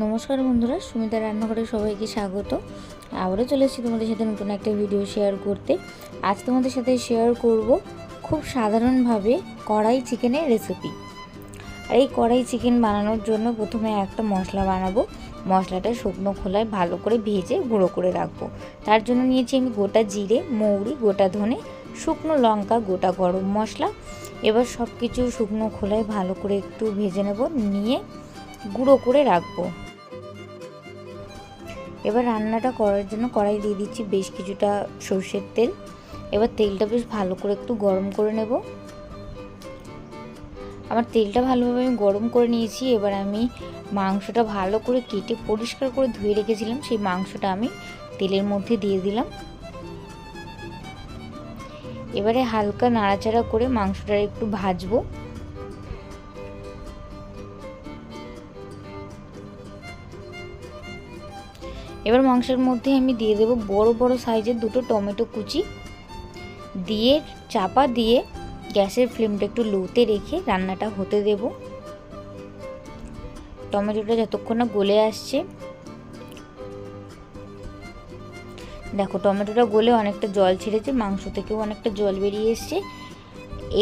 নমস্কার বন্ধুরা সুমিতা রান্নাঘরে সবাইকে স্বাগত। আবারও চলে এসেছি তোমাদের সাথে নতুন একটা ভিডিও শেয়ার করতে। আজ তোমাদের সাথে শেয়ার করব খুব সাধারণভাবে কড়াই চিকেনের রেসিপি আর এই কড়াই চিকেন বানানোর জন্য প্রথমে একটা মশলা বানাবো। মশলাটা শুকনো খোলায় ভালো করে ভেজে গুঁড়ো করে রাখব। তার জন্য নিয়েছি আমি গোটা জিরে, মৌরি, গোটা ধনে, শুকনো লঙ্কা, গোটা গরম মশলা। এবার সব কিছু শুকনো খোলায় ভালো করে একটু ভেজে নেব, নিয়ে গুঁড়ো করে রাখব। এবার রান্নাটা করার জন্য কড়াই দিয়ে দিচ্ছি বেশ কিছুটা সর্ষের তেল। এবার তেলটা বেশ ভালো করে একটু গরম করে নেব। আমার তেলটা ভালোভাবে আমি গরম করে নিয়েছি, এবার আমি মাংসটা ভালো করে কেটে পরিষ্কার করে ধুয়ে রেখেছিলাম, সেই মাংসটা আমি তেলের মধ্যে দিয়ে দিলাম। এবারে হালকা নাড়াচাড়া করে মাংসটা একটু ভাজবো। এবার মাংসের মধ্যে আমি দিয়ে দেবো বড় বড় সাইজের দুটো টমেটো কুচি। দিয়ে চাপা দিয়ে গ্যাসের ফ্লেমটা একটু লোতে রেখে রান্নাটা হতে দেব। টমেটোটা যতক্ষণ না গলে আসছে। দেখো টমেটোটা গলে অনেকটা জল ছেড়েছে, মাংস থেকেও অনেকটা জল বেরিয়ে এসছে।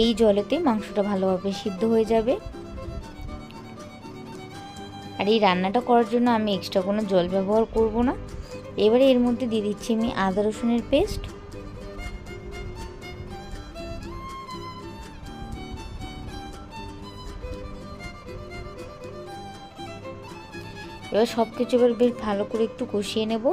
এই জলেতে মাংসটা ভালোভাবে সিদ্ধ হয়ে যাবে। আর এই রান্নাটা করার জন্য আমি এক্সট্রা কোনো জল ব্যবহার করব না। এবারে এর মধ্যে দিয়ে দিচ্ছি আমি আদা রসুনের পেস্ট এবার সব কিছু এবার বেশ ভালো করে একটু কষিয়ে নেব।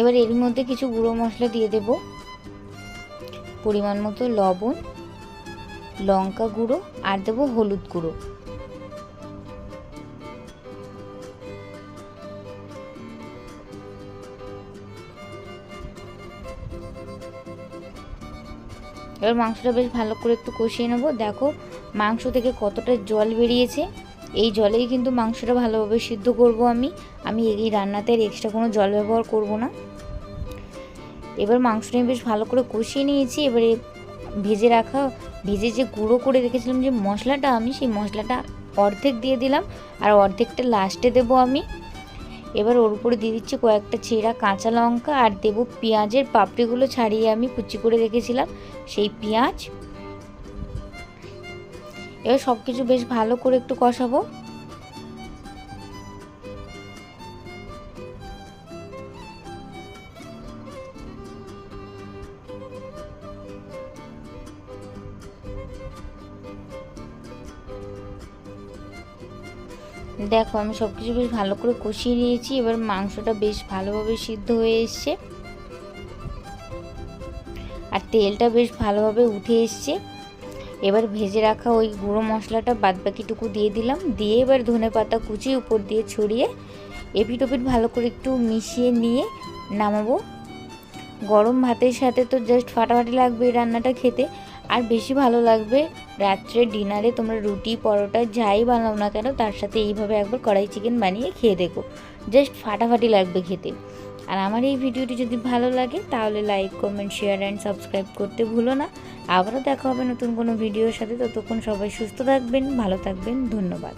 এবার এর মধ্যে কিছু গুঁড়ো মশলা দিয়ে দেব। পরিমাণ মতো লবণ, লঙ্কা গুঁড়ো, আর দেবো হলুদ গুঁড়ো। এবার মাংসটা বেশ ভালো করে একটু কষিয়ে নেব। দেখো, মাংস থেকে কতটা জল বেরিয়েছে। এই জলেই কিন্তু মাংসটা ভালোভাবে সিদ্ধ করব আমি। আমি এই রান্নাতে এক্সট্রা কোনো জল ব্যবহার করব না। এবার মাংসটা বেশ ভালো করে কষিয়ে নিয়েছি। এবারে ভেজে রাখা, ভেজে যে গুঁড়ো করে রেখেছিলাম যে মশলাটা, আমি সেই মশলাটা অর্ধেক দিয়ে দিলাম আর অর্ধেকটা লাস্টে দেব আমি। এবার ওর উপরে দিয়ে দিচ্ছি কয়েকটা ছেঁড়া কাঁচা লঙ্কা আর দেবো পেঁয়াজের পাপড়িগুলো ছাড়িয়ে আমি কুচি করে রেখেছিলাম। সেই পেঁয়াজ এবার সব কিছু বেশ ভালো করে একটু কষাবো। দেখো, আমি সব কিছু বেশ ভালো করে কষিয়ে নিয়েছি। এবার মাংসটা বেশ ভালোভাবে সিদ্ধ হয়ে এসছে। আর তেলটা বেশ ভালোভাবে উঠে এসছে। এবার ভেজে রাখা ওই গুঁড়ো মশলাটা বাদবাকিটুকু দিয়ে দিলাম। দিয়ে এবার ধনে পাতা কুচি উপর দিয়ে ছড়িয়ে এপিট ওপিট ভালো করে একটু মিশিয়ে নিয়ে নামাবো। গরম ভাতের সাথে তো জাস্ট ফাটাফাটি লাগবে এই রান্নাটা খেতে। আর বেশি ভালো লাগবে রাত্রে ডিনারে তোমরা রুটি, পরোটা যাই বানাও না কেন, তার সাথে এইভাবে একবার কড়াই চিকেন বানিয়ে খেয়ে দেখো। জাস্ট ফাটাফাটি লাগবে খেতে। আর আমার এই ভিডিওটি যদি ভালো লাগে, তাহলে like comment share and subscribe করতে ভুলো না। আবারও দেখা হবে নতুন কোনো ভিডিওর সাথে। ততক্ষণ সবাই সুস্থ থাকবেন, ভালো থাকবেন। ধন্যবাদ।